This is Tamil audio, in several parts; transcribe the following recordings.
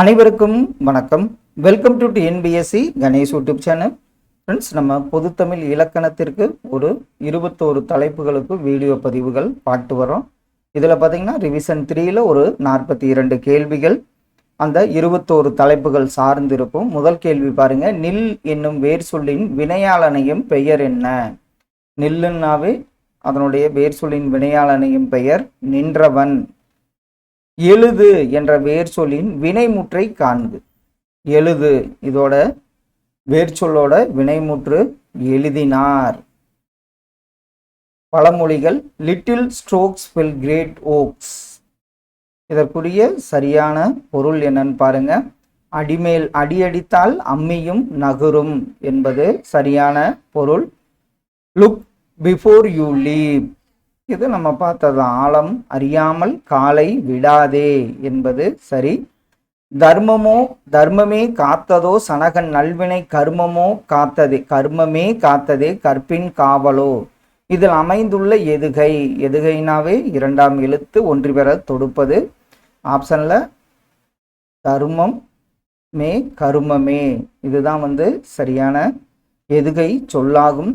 அனைவருக்கும் வணக்கம். Welcome to TNPSC Ganesh YouTube channel friends நம்ம பொதுத்தமிழ் இலக்கணத்திற்கு ஒரு இருபத்தோரு தலைப்புகளுக்கு வீடியோ பதிவுகள் பார்த்து வரோம் இதில் பார்த்தீங்கன்னா ரிவிஷன் த்ரீயில் ஒரு நாற்பத்தி இரண்டு கேள்விகள். அந்த இருபத்தோரு தலைப்புகள் சார்ந்திருக்கும். முதல் கேள்வி பாருங்கள் நில் என்னும் வேர் சொல்லின் வினையாளனையும் பெயர் என்ன? நில்லுன்னாவே அதனுடைய வேர் சொல்லின் வினையாளனையும் பெயர் நின்றவன். எழுது என்ற வேர் சொல்லின் வினைமுற்றை காண்கு எழுது இதோட வேர்ச்சொல்லோட வினைமுற்று எழுதினார். பழமொழிகள் little strokes will great oaks இதற்குரிய சரியான பொருள் என்னன்னு பாருங்க. அடிமேல் அடியடித்தால் அம்மியும் நகரும் என்பது சரியான பொருள். லுக் பிஃபோர் யூ லீவ் இது நம்ம பார்த்தது ஆழம் அறியாமல் காலை விடாதே என்பது சரி. தர்மமோ தர்மமே காத்ததோ சனகன் நல்வினை கர்மமோ காத்ததே கர்மமே காத்ததே கற்பின் காவலோ. இதில் அமைந்துள்ள எதுகை எதுகைனாவே இரண்டாம் எழுத்து ஒன்று பெற தொடுப்பது. ஆப்ஷனில் தர்மம் மே கருமமே. இதுதான் வந்து சரியான எதுகை சொல்லாகும்.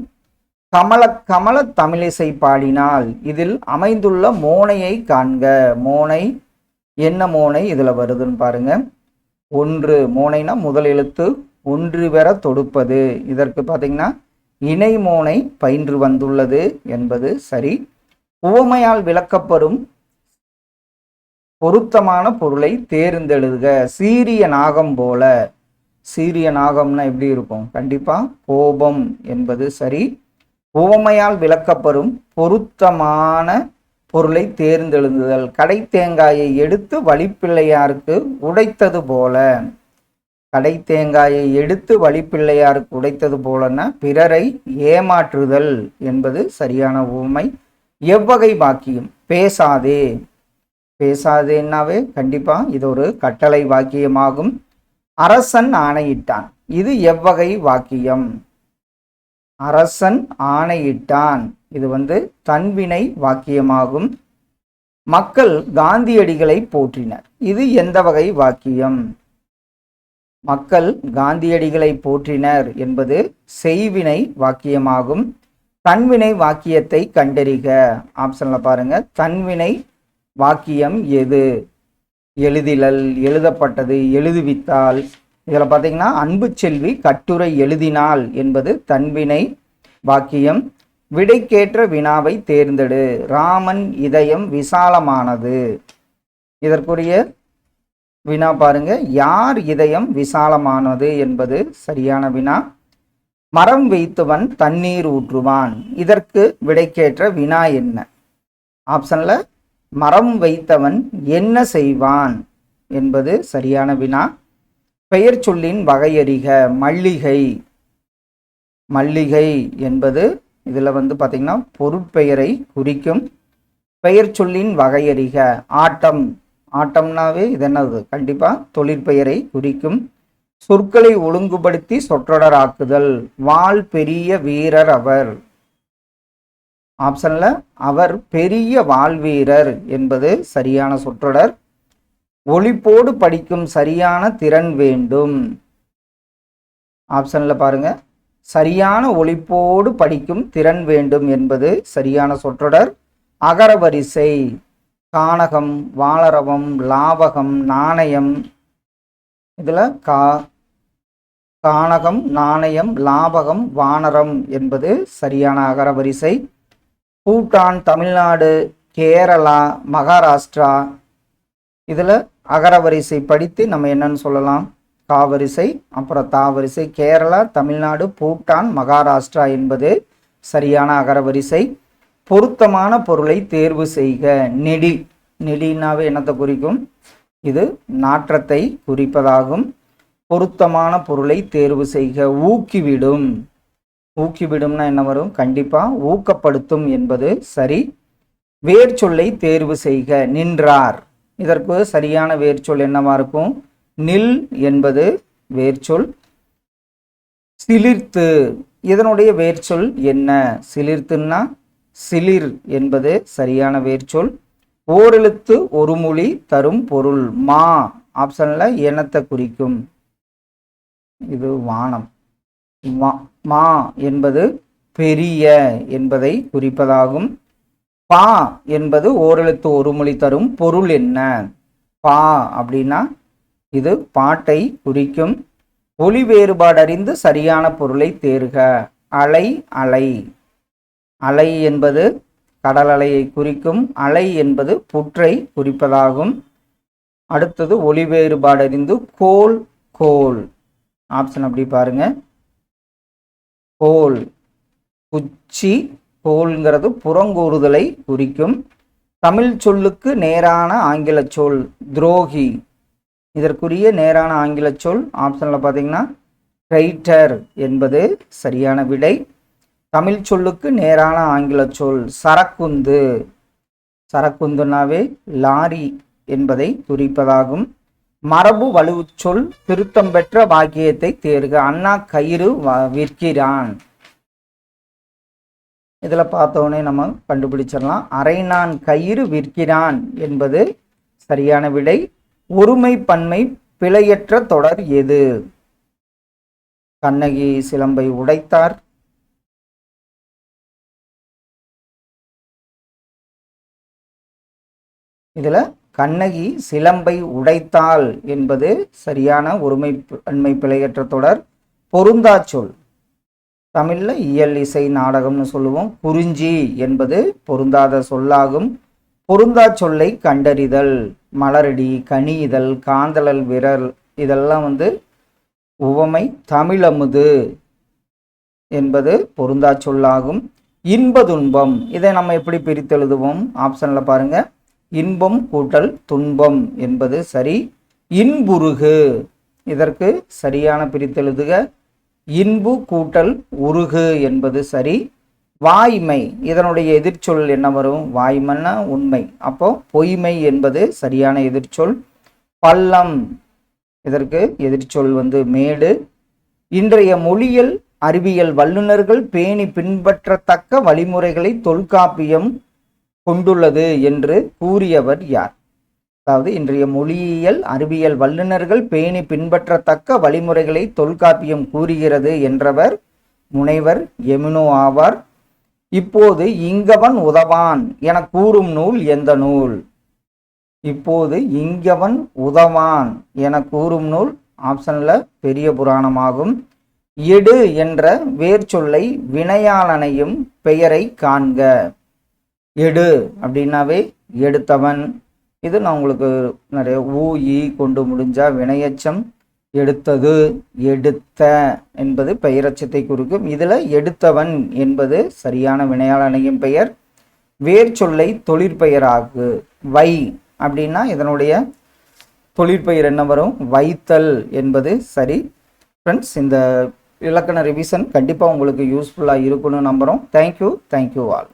கமல கமல தமிழிசை பாடினால் இதில் அமைந்துள்ள மோனையை காண்க. மோனை என்ன மோனை இதில் வருதுன்னு பாருங்க. ஒன்று மோனைனா முதல் எழுத்து ஒன்று பெற தொடுப்பது. இதற்கு பார்த்தீங்கன்னா இணை மோனை பயின்று வந்துள்ளது என்பது சரி. உவமையால் விளக்கப்படும் பொருத்தமான பொருளை தேர்ந்தெழுதுக. சீரிய நாகம் போல. சீரிய நாகம்னா எப்படி இருக்கும்? கண்டிப்பா கோபம் என்பது சரி. உவமையால் விளக்கப்படும் பொருத்தமான பொருளை தேர்ந்தெழுந்துதல். கடை தேங்காயை எடுத்து வழிப்பிள்ளையாருக்கு உடைத்தது போல. கடை தேங்காயை எடுத்து வழிப்பிள்ளையாருக்கு உடைத்தது போலன்னா பிறரை ஏமாற்றுதல் என்பது சரியான உவமை. எவ்வகை வாக்கியம்? பேசாதே. பேசாதேன்னாவே கண்டிப்பாக இது ஒரு கட்டளை வாக்கியமாகும். அரசன் ஆணையிட்டான். இது எவ்வகை வாக்கியம்? அரசன் ஆணையிட்டான். இது வந்து தன்வினை வாக்கியமாகும். மக்கள் காந்தியடிகளை போற்றினர். இது எந்த வகை வாக்கியம்? மக்கள் காந்தியடிகளை போற்றினர் என்பது செய்வினை வாக்கியமாகும். தன்வினை வாக்கியத்தை கண்டறிக. ஆப்ஷன்ல பாருங்க. தன்வினை வாக்கியம் எது? எழுதிலல் எழுதப்பட்டது எழுதுவித்தால். இதில் பார்த்தீங்கன்னா அன்பு செல்வி கட்டுரை எழுதினாள் என்பது தன்வினை வாக்கியம். விடைக்கேற்ற வினாவை தேர்ந்தெடு. ராமன் இதயம் விசாலமானது. இதற்குரிய வினா பாருங்க. யார் இதயம் விசாலமானது என்பது சரியான வினா. மரம் வைத்தவன் தண்ணீர் ஊற்றுவான். இதற்கு விடைக்கேற்ற வினா என்ன? ஆப்ஷன்ல மரம் வைத்தவன் என்ன செய்வான் என்பது சரியான வினா. பெயர் சொல்லின் வகையறிக மல்லிகை. மல்லிகை என்பது இதில் வந்து பார்த்திங்கன்னா பொருட்பெயரை குறிக்கும் பெயர் சொல்லின் வகையறிக ஆட்டம். ஆட்டம்னாவே இது என்னது? கண்டிப்பாக தொழிற்பெயரை குறிக்கும். சொற்களை ஒழுங்குபடுத்தி சொற்றொடராக்குதல் வாள் பெரிய வீரர் அவர். ஆப்ஷனில் அவர் பெரிய வாழ்வீரர் என்பது சரியான சொற்றொடர். ஒளிப்போடு படிக்கும் சரியான திறன் வேண்டும். ஆப்ஷனில் பாருங்க. சரியான ஒளிப்போடு படிக்கும் திறன் வேண்டும் என்பது சரியான சொற்றொடர். அகரவரிசை கானகம் வாளரவம் லாவகம் நாணயம். இதில் கா கானகம் நாணயம் லாபகம் வானரம் என்பது சரியான அகரவரிசை. பூட்டான் தமிழ்நாடு கேரளா மகாராஷ்டிரா. இதில் அகரவரிசை படித்து நம்ம என்னன்னு சொல்லலாம்? காவரிசை அப்புறம் தாவரிசை கேரளா தமிழ்நாடு பூட்டான் மகாராஷ்டிரா என்பது சரியான அகரவரிசை. பொருத்தமான பொருளை தேர்வு செய்க. நெடி நெடினாவே என்னத்தை குறிக்கும்? இது நாற்றத்தை குறிப்பதாகும். பொருத்தமான பொருளை தேர்வு செய்க. ஊக்கிவிடும். ஊக்கிவிடும்னா என்ன வரும்? கண்டிப்பா ஊக்கப்படுத்தும் என்பது சரி. வேர்ச்சொல்லை தேர்வு செய்க. நின்றார். இதற்கு சரியான வேர்ச்சொல் என்னவா இருக்கும்? நில் என்பது வேர்ச்சொல். சிலிர்த்து. இதனுடைய வேர்ச்சொல் என்ன? சிலிர்த்துன்னா சிலிர் என்பது சரியான வேர்ச்சொல். ஓரெழுத்து ஒரு மொழி தரும் பொருள் மா ஆப்ஷனில் இனத்தை குறிக்கும். இது வானம். மா என்பது பெரிய என்பதை குறிப்பதாகும். பா என்பது ஓரெழுத்து ஒரு மொழி தரும் பொருள் என்ன? பா அப்படின்னா இது பாட்டை குறிக்கும் ஒளி வேறுபாடு அறிந்து சரியான பொருளை தேர்க. அலை அலை. அலை என்பது கடல் அலையை குறிக்கும். அலை என்பது புற்றை குறிப்பதாகும். அடுத்தது ஒளி வேறுபாடு அறிந்து கோல் கோல். ஆப்ஷன் அப்படி பாருங்க. கோல் குச்சி தோல்ங்கிறது புறங்கூறுதலை குறிக்கும். தமிழ் சொல்லுக்கு நேரான ஆங்கில சொல் துரோகி. இதற்குரிய நேரான ஆங்கில சொல் ஆப்ஷனில் பார்த்தீங்கன்னா ரைட்டர் என்பது சரியான விடை. தமிழ் சொல்லுக்கு நேரான ஆங்கில சொல் சரக்குந்து. சரக்குந்துனாவே லாரி என்பதை குறிப்பதாகும். மரபு வலுச்சொல் திருத்தம் பெற்ற வாக்கியத்தை தேர்க. அண்ணா கயிறு வ- விற்கிறான். இதில் பார்த்தோன்னே நம்ம கண்டுபிடிச்சிடலாம். அரைநான் கயிறு விற்கிறான் என்பது சரியான விடை. ஒருமை பன்மை பிழையற்ற தொடர் எது? கண்ணகி சிலம்பை உடைத்தார். இதில் கண்ணகி சிலம்பை உடைத்தாள் என்பது சரியான ஒருமை பன்மை பிழையற்ற தொடர். பொருந்தா சொல். தமிழில் இயல் இசை நாடகம்னு சொல்லுவோம். குறிஞ்சி என்பது பொருந்தாத சொல்லாகும். பொருந்தா சொல்லை கண்டறிதல் மலரடி கனிதல் காந்தளல் விரல் இதெல்லாம் வந்து உவமை தமிழமுது என்பது பொருந்தா சொல்லாகும். இன்ப துன்பம் இதை நம்ம எப்படி பிரித்தெழுதுவோம் ஆப்ஷனில் பாருங்கள் இன்பம் கூட்டல் துன்பம் என்பது சரி. இன்புருகு இதற்கு சரியான பிரித்தெழுதுக இன்பு கூட்டல் உருகு என்பது சரி. வாய்மை இதனுடைய எதிர்ச்சொல் என்ன வரும்? வாய்மைன்னா உண்மை. அப்போ பொய்மை என்பது சரியான எதிர்ச்சொல். பள்ளம் இதற்கு எதிர்ச்சொல் வந்து மேடு. இன்றைய மொழியியல் அறிவியல் வல்லுநர்கள் பேணி பின்பற்றத்தக்க வழிமுறைகளை தொல்காப்பியம் கொண்டுள்ளது என்று கூறியவர் யார்? அதாவது இன்றைய மொழியியல் அறிவியல் வல்லுநர்கள் பேணி பின்பற்றத்தக்க வழிமுறைகளை தொல்காப்பியம் கூறுகிறது என்றவர் முனைவர் எமினோ ஆவார். இப்போது இங்கவன் உதவான் என கூறும் நூல் எந்த நூல்? இப்போது இங்கவன் உதவான் என கூறும் நூல் ஆப்ஷனில் பெரிய புராணமாகும். எடு என்ற வேர்ச்சொல்லை வினையாளனையும் பெயரை காண்க. எடு அப்படின்னாவே எடுத்தவன். இது நான் உங்களுக்கு நிறைய ஊ ஈ கொண்டு முடிஞ்சால் வினையச்சம் எடுத்தது எடுத்த என்பது பெயரச்சத்தை குறிக்கும். இதில் எடுத்தவன் என்பது சரியான வினையாளனையும் பெயர். வேர்ச்சொல்லை தொழிற்பெயராகு வை அப்படின்னா இதனுடைய தொழிற்பெயர் என்ன வரும்? வைத்தல் என்பது சரி. ஃப்ரெண்ட்ஸ் இந்த இலக்கண ரிவிஷன் கண்டிப்பாக உங்களுக்கு யூஸ்ஃபுல்லாக இருக்குன்னு நம்புகிறோம் தேங்க்யூ தேங்க்யூ ஆல்